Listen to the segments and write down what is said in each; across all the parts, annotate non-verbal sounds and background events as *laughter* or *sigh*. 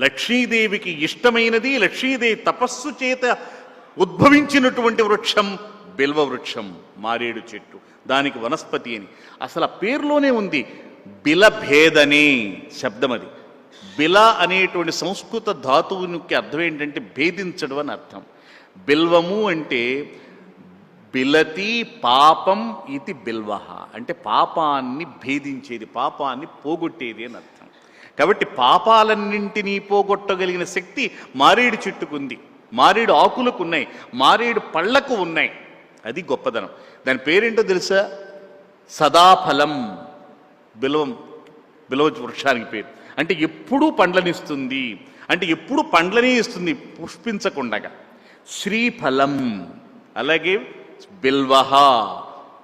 లక్ష్మీదేవికి ఇష్టమైనది లక్ష్మీదేవి తపస్సు చేత ఉద్భవించినటువంటి వృక్షం బిల్వ వృక్షం మారేడు చెట్టు. దానికి వనస్పతి అని. అసలు ఆ పేరులోనే ఉంది బిలభేదని శబ్దం అది బిల అనేటువంటి సంస్కృత ధాతువునికి అర్థం ఏంటంటే భేదించడం అని అర్థం. బిల్వము అంటే బిలతి పాపం ఇది బిల్వ. అంటే పాపాన్ని భేదించేది పాపాన్ని పోగొట్టేది అని అర్థం. కాబట్టి పాపాలన్నింటినీ పోగొట్టగలిగిన శక్తి మారేడు చెట్టుకుంది. మారేడు ఆకులకు ఉన్నాయి మారేడు పళ్ళకు ఉన్నాయి. అది గొప్పదనం. దాని పేరేంటో తెలుసా? సదాఫలం. బిలవం. బిలవ వృక్షానికి పేరు. అంటే ఎప్పుడూ పండ్లనిస్తుంది. అంటే ఎప్పుడు పండ్లనే ఇస్తుంది పుష్పించకుండగా. శ్రీఫలం. అలాగే బిల్వహ.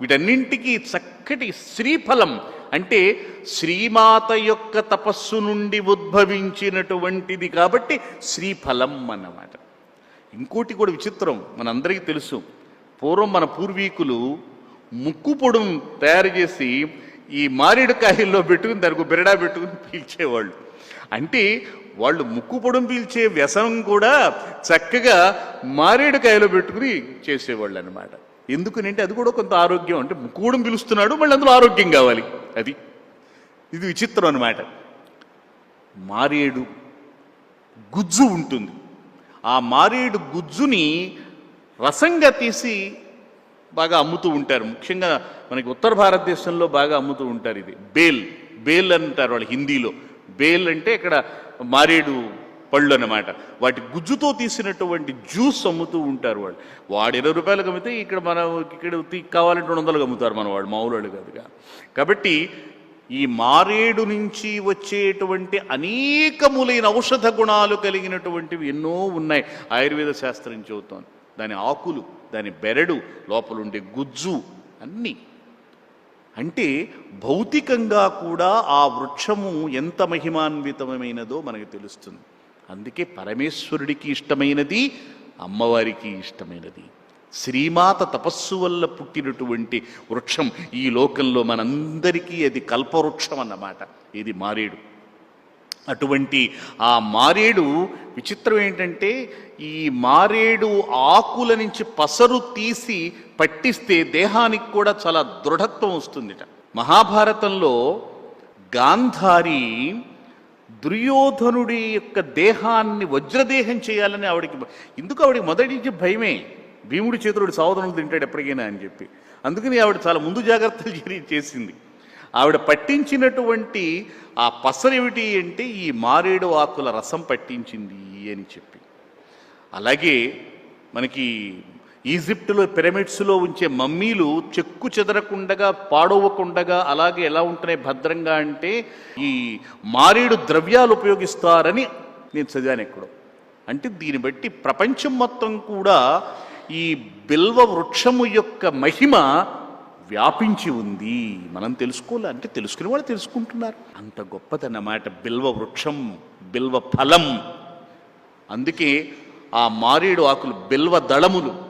వీటన్నింటికి చక్కటి శ్రీఫలం. అంటే శ్రీమాత యొక్క తపస్సు నుండి ఉద్భవించినటువంటిది కాబట్టి శ్రీఫలం అన్నమాట. ఇంకోటి కూడా విచిత్రం మనందరికీ తెలుసు. పూర్వం మన పూర్వీకులు ముక్కు పొడుం తయారు చేసి ఈ మారేడుకాయల్లో పెట్టుకుని దానికి బెరడా పెట్టుకుని పీల్చేవాళ్ళు. అంటే వాళ్ళు ముక్కు పొడుం పీల్చే వ్యసనం కూడా చక్కగా మారేడుకాయలో పెట్టుకుని చేసేవాళ్ళు అనమాట ఎందుకనంటే అది కూడా కొంత ఆరోగ్యం అంటే ముక్కు పొడుం పిలుస్తున్నాడు మళ్ళీ అందులో ఆరోగ్యం కావాలి. అది. ఇది విచిత్రం అనమాట మారేడు గుజ్జు ఉంటుంది. ఆ మారేడు గుజ్జుని రసంగా తీసి బాగా అమ్ముతూ ఉంటారు. ముఖ్యంగా మనకి ఉత్తర భారతదేశంలో బాగా అమ్ముతూ ఉంటారు ఇది. బేల్ బేల్ అంటారు వాళ్ళు హిందీలో. బేల్ అంటే ఇక్కడ మారేడు పళ్ళు అన్నమాట. వాటి గుజ్జుతో తీసినటువంటి జ్యూస్ అమ్ముతూ ఉంటారు వాళ్ళు. వాడు ఇరవై రూపాయలకు అమ్మితే ఇక్కడ మన ఇక్కడ కావాలంటే రెండు వందలకు అమ్ముతారు మన వాడు మామూలు వాళ్ళు కాదుగా కాబట్టి ఈ మారేడు నుంచి వచ్చేటువంటి అనేకములైన ఔషధ గుణాలు కలిగినటువంటివి ఎన్నో ఉన్నాయి. ఆయుర్వేద శాస్త్రం చెబుతోంది. దాని ఆకులు దాని బెరడు లోపలుండే గుజ్జు అన్నీ. అంటే భౌతికంగా కూడా ఆ వృక్షము ఎంత మహిమాన్వితమైనదో మనకు తెలుస్తుంది. అందుకే పరమేశ్వరుడికి ఇష్టమైనది అమ్మవారికి ఇష్టమైనది. శ్రీమాత తపస్సు వల్ల పుట్టినటువంటి వృక్షం ఈ లోకంలో మనందరికీ అది కల్పవృక్షం అన్నమాట. ఇది మారేడు. అటువంటి ఆ మారేడు విచిత్రం ఏంటంటే ఈ మారేడు ఆకుల నుంచి పసరు తీసి పట్టిస్తే దేహానికి కూడా చాలా దృఢత్వం వస్తుందిట. మహాభారతంలో గాంధారి దుర్యోధనుడి యొక్క దేహాన్ని వజ్రదేహం చేయాలని ఆవిడికి ఎందుకు ఆవిడికి మొదటి నుంచి భయమే? భీముడి చేతుడు సోదరుడు తింటాడు ఎప్పటికైనా అని చెప్పి. అందుకని ఆవిడ చాలా ముందు జాగ్రత్తలు *laughs* చేసింది. ఆవిడ పట్టించినటువంటి ఆ పసరేమిటి అంటే ఈ మారేడు ఆకుల రసం పట్టించింది అని చెప్పి. అలాగే మనకి ఈజిప్టులో పిరమిడ్స్లో ఉంచే మమ్మీలు చెక్కు చెదరకుండగా పాడవకుండగా అలాగే ఎలా ఉంటున్నాయి భద్రంగా అంటే ఈ మారేడు ద్రవ్యాలు ఉపయోగిస్తారని నేను చదివాను ఎక్కడో. అంటే దీన్ని బట్టి ప్రపంచం మొత్తం కూడా ఈ బిల్వ వృక్షము యొక్క మహిమ వ్యాపించి ఉంది. మనం తెలుసుకోవాలి? అంటే తెలుసుకునే వాళ్ళు తెలుసుకుంటున్నారు. అంత గొప్పదన్నమాట బిల్వ వృక్షం బిల్వ ఫలం. అందుకే ఆ మారేడు ఆకులు బిల్వ దళములు.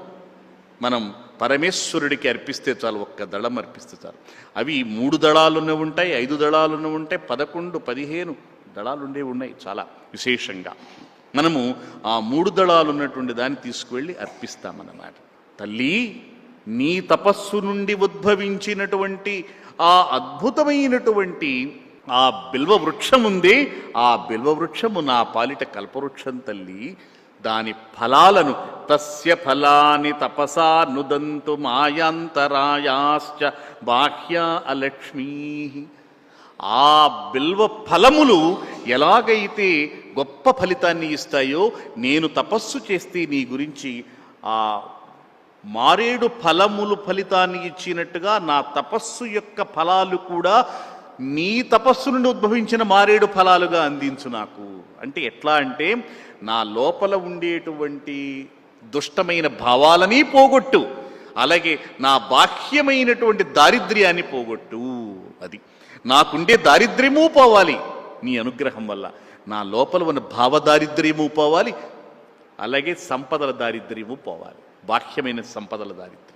మనం పరమేశ్వరుడికి అర్పిస్తే చాలు ఒక్క దళం అర్పిస్తే చాలు. అవి మూడు దళాలున్న ఉంటాయి ఐదు దళాలున్న ఉంటాయి పదకొండు పదిహేను దళాలుండే ఉన్నాయి చాలా విశేషంగా. మనము ఆ మూడు దళాలు ఉన్నటువంటి దాన్ని తీసుకువెళ్ళి అర్పిస్తామన్నమాట. తల్లి నీ తపస్సు నుండి ఉద్భవించినటువంటి ఆ అద్భుతమైనటువంటి ఆ బిల్వ వృక్షం ఉంది ఆ బిల్వ వృక్షము నా పాలిట కల్పవృక్షం తల్లి దాని ఫలాలను తస్య ఫలాని తపసా నుదంతు మాయాంతరాయాశ్చ బాహ్య అలక్ష్మీ. ఆ బిల్వ ఫలములు ఎలాగైతే గొప్ప ఫలితాన్ని ఇస్తాయో నేను తపస్సు చేస్తే నీ గురించి ఆ మారేడు ఫలములు ఫలితాన్ని ఇచ్చినట్టుగా నా తపస్సు యొక్క ఫలాలు కూడా నీ తపస్సు నుండి ఉద్భవించిన మారేడు ఫలాలుగా అందించు నాకు. అంటే ఎట్లా అంటే నా లోపల ఉండేటువంటి దుష్టమైన భావాలని పోగొట్టు. అలాగే నా బాహ్యమైనటువంటి దారిద్ర్యాన్ని పోగొట్టు. అది. నాకుండే దారిద్ర్యము పోవాలి నీ అనుగ్రహం వల్ల. నా లోపల ఉన్న భావ దారిద్ర్యము పోవాలి. అలాగే సంపదల దారిద్ర్యము పోవాలి. బాహ్యమైన సంపదల దారిద్ర్యం.